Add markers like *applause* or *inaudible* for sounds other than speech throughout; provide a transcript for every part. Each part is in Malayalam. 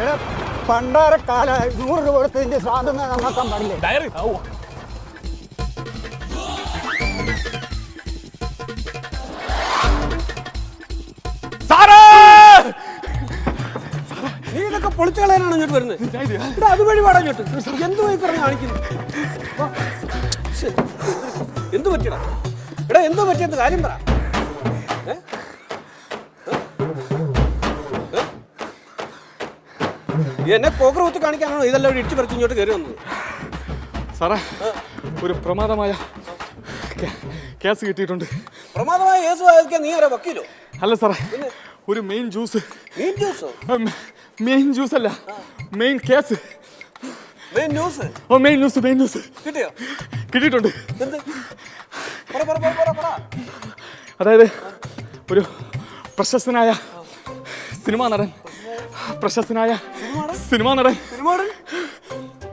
എടാ പണ്ടാര കാല നൂറ് രൂപ കൊടുത്തതിന്റെ സ്വാതന്ത്ര്യം നന്നാക്കാൻ പാടില്ലേ? ഡയറി. നീ ഇതൊക്കെ പൊളിച്ചു കളയാനാണ് ഇങ്ങോട്ട് വരുന്നത്? അതുവഴി പാടാ ഇങ്ങോട്ട്. എന്ത് പോയി കിടന്ന് കാണിക്കുന്നു. എന്ത് പറ്റിയടാ? എടാ എന്തോ പറ്റിയത് കാര്യം പറ? ഏ? എന്നെ പോക്കർ കുത്തി കാണിക്കാനാണോ? ഇതെല്ലാം ഒരു ഇടിച്ചു പറിച്ച് ഇങ്ങോട്ട് കയറി വന്നത്. സാറേ ഒരു പ്രമാദമായ കേസ് കിട്ടിയിട്ടുണ്ട്. പ്രമാദമായ കേസ് നീ ആരാ വക്കീലോ? അല്ല സാറേ ഒരു മെയിൻ ജ്യൂസ് മെയിൻ ജ്യൂസോ മെയിൻ ജ്യൂസ് അല്ല മെയിൻ കേസ് മെയിൻ ന്യൂസ് ഓ മെയിൻ ന്യൂസ് മെയിൻ ന്യൂസ് കിട്ടിയോ? കിട്ടിയിട്ടുണ്ട്. അതായത് ഒരു പ്രശസ്തനായ സിനിമാ നടൻ പ്രശസ്തനായ സിനിമാ നടൻ.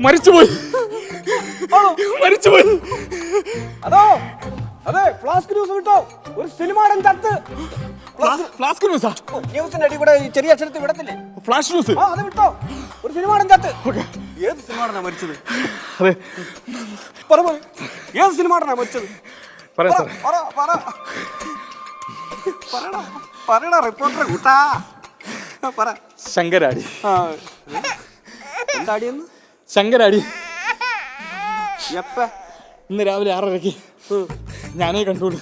മരിച്ചുപോയി. മരിച്ചുപോയി. അതോ? അതെ ഫ്ലാസ്ക് ന്യൂസ് കിട്ടോ ഒരു സിനിമാടൻ ചത്ത്. ഫ്ലാസ്ക് ന്യൂസാ? ന്യൂസിന്റെ അടി കൂടെ ചെറിയ അക്ഷരത്തിൽ വിടത്തില്ലേ? Flash news? ആ അത് വിട്ടോ? ഒരു സിനിമാടൻ ചത്ത്. ഏത് സിനിമാടനാ മരിച്ചത്? അതെ. പറ ഏത് സിനിമാടനാ മരിച്ചത്? പറയാ പറ, പറ പറ. പറയടാ റിപ്പോർട്ടർ കൂട്ടാ. *laughs* പറ. ശങ്കരാടി. ആ. എന്താടിയെന്ന്? ശങ്കരാടി. എപ്പ? ഇന്ന് രാവിലെ ആറരയ്ക്ക്. ഞാനേ കണ്ടുള്ളൂ.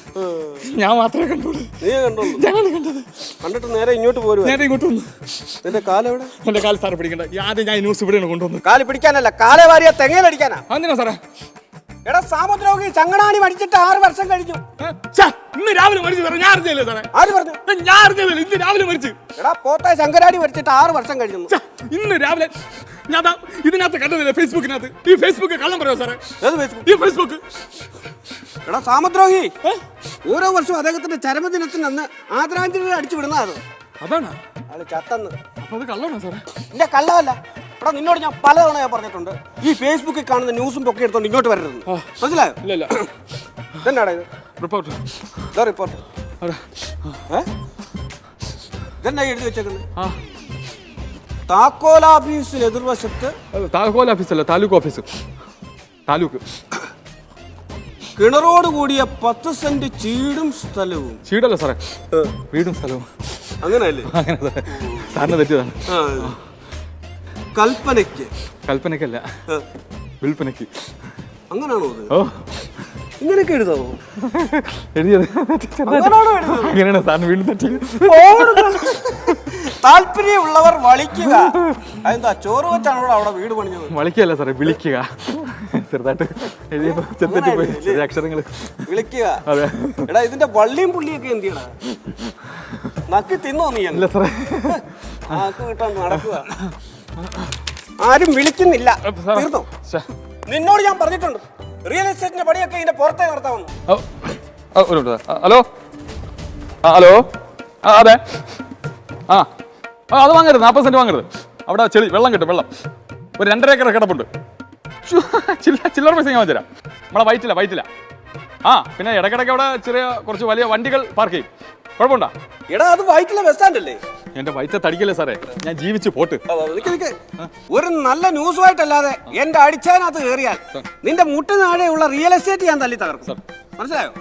ഞാൻ മാത്രമേ കണ്ടുള്ളൂ. നീ കണ്ടോളൂ ഞാനാണ് കണ്ടത്. കണ്ടിട്ട് നേരെ ഇങ്ങോട്ട് പോരും നേരെ ഇങ്ങോട്ട് വന്നു. നിന്റെ കാലെവിടെ എന്റെ കാൽ സാറ് പിടിക്കണ്ട. ആദ്യം ഞാൻ ന്യൂസ് ഇവിടെയാണ് കൊണ്ടുവന്നു കാൽ പിടിക്കാനല്ല കാലേ വാരിയ തെങ്ങയിലടിക്കാനാ എന്തിനാ സാറേ? എടാ സാമുദ്രോഗി ചങ്ങനാണി മടിച്ചിട്ട് ആറ് വർഷം കഴിഞ്ഞു. ഇന്ന് രാവിലെ മരിച്ചു സാറേ ഞാൻ അറിഞ്ഞില്ലേ സാറേ? ആര് പറഞ്ഞു? ഞാൻ അറിഞ്ഞില്ല ഇന്ന് രാവിലെ മരിച്ചു? എടാ ശങ്കരാടി മരിച്ചിട്ട് ആറ് വർഷം കഴിഞ്ഞു. ഇന്ന് രാവിലെ ഞാൻ ദാ ഇതിനകത്ത് കണ്ടതില്ലേ ഫേസ്ബുക്കിനകത്ത്? ഈ ഫേസ്ബുക്ക് കള്ളം പറയോ സാറേ? ഏത് ഫേസ്ബുക്ക്? ഈ ഫേസ്ബുക്ക്. എടാ സാമുദ്രോഗി ഓരോ വർഷവും അദ്ദേഹത്തിന്റെ ചരമദിനത്തിന് അന്ന് ആദരാഞ്ജലി അടിച്ചു വിടുന്നതാണ് അതാണ്? ചത്തന്ന്. അപ്പൊ അത് കള്ളമാണോ സാറേ? ഇല്ല കള്ളമല്ല. എടാ നിന്നോട് ഞാൻ പലതവണ ഞാൻ പറഞ്ഞിട്ടുണ്ട്. ഈ ഫേസ്ബുക്കിൽ കാണുന്ന ന്യൂസും പൊക്കെ എടുത്തോണ്ട് ഇങ്ങോട്ട് വരരുത് മനസ്സിലായോ? ഇല്ല ഇതെന്നാടാ ഇത്? റിപ്പോർട്ട് ഇതാ റിപ്പോർട്ട് ഇതെന്നാ എഴുതി വെച്ചേക്കുന്നത് ആ. ഓഫീസിൽ എതിർവശത്ത് താക്കോൽ ഓഫീസല്ല താലൂക്ക് ഓഫീസ്. താലൂക്ക്. കിണറോട് കൂടിയ പത്ത് സെന്റ് ചീടും സ്ഥലവും. ചീടല്ല സാറേ. വീടും സ്ഥലവും. അങ്ങനെയല്ലേ? അങ്ങനെ സാറേ. സാറിന് തെറ്റിയതാണ്. കൽപ്പനയ്ക്ക്. കൽപ്പനയ്ക്കല്ല. വിൽപ്പനയ്ക്ക്. അങ്ങനാണോ അത്? ഓ. ഇങ്ങനെയൊക്കെ എഴുതാമോ എഴുതിയത് അങ്ങനെയാണ് സാറിന് വീണ്ടും തെറ്റിയത് താല്പര്യമുള്ളവർ വളിക്കുക. അതെന്താ ചോറ് വെച്ചാണ് അവിടെ വീട് പണിഞ്ഞത്? വളിക്കല്ല സാറേ വിളിക്കുക. ചെറുതായിട്ട് എഴുതിയപ്പോ ചെറുതെറ്റി പോയി അക്ഷരങ്ങൾ വിളിക്കുക. അതെ. എടാ ഇതിന്റെ വള്ളിയും പുള്ളിയൊക്കെ എന്ത് ചെയ്യടാ നക്കി തിന്നോ നീ അല്ല സാറേ. നാക്ക് കിട്ടാൻ നടക്കുക. ആരും വിളിക്കുന്നില്ല. തീർന്നു? നിന്നോട് ഞാൻ പറഞ്ഞിട്ടുണ്ട്. റിയൽ എസ്റ്റേറ്റിന്റെ പണിയൊക്കെ ഇതിന്റെ പുറത്തെ നടത്താമെന്ന്. ഹലോ? ആ ഹലോ? ആ അതെ. ആ ആ അത് വാങ്ങരുത് നാൽപ്പത് സെന്റ് വാങ്ങരുത്. അവിടെ ചെളി വെള്ളം കിട്ടും വെള്ളം. ഒരു രണ്ടര ഏക്കർ കിടപ്പുണ്ട്. ചില്ല ചില്ലറ പൈസ ഞാൻ തരാം നമ്മളെ വൈറ്റില്ല വൈറ്റില്ല ആ പിന്നെ ഇടയ്ക്കിടയ്ക്ക് അവിടെ ചെറിയ കുറച്ച് വലിയ വണ്ടികൾ പാർക്ക് ചെയ്യും. കുഴപ്പമുണ്ടോ? എടാ അത് വൈറ്റിലെ ബസ് സ്റ്റാൻഡ് അല്ലേ? എന്റെ വൈറ്റ തടിക്കല്ലേ സാറേ? ഞാൻ ജീവിച്ച് പോട്ട്. ഒരു നല്ല ന്യൂസുമായിട്ടല്ലാതെ എന്റെ അടിച്ചതിനകത്ത് കയറിയാൽ നിന്റെ മുട്ടിനാഴെയുള്ള റിയൽ എസ്റ്റേറ്റ് ഞാൻ തല്ലി തകർക്കും. മനസ്സിലായോ?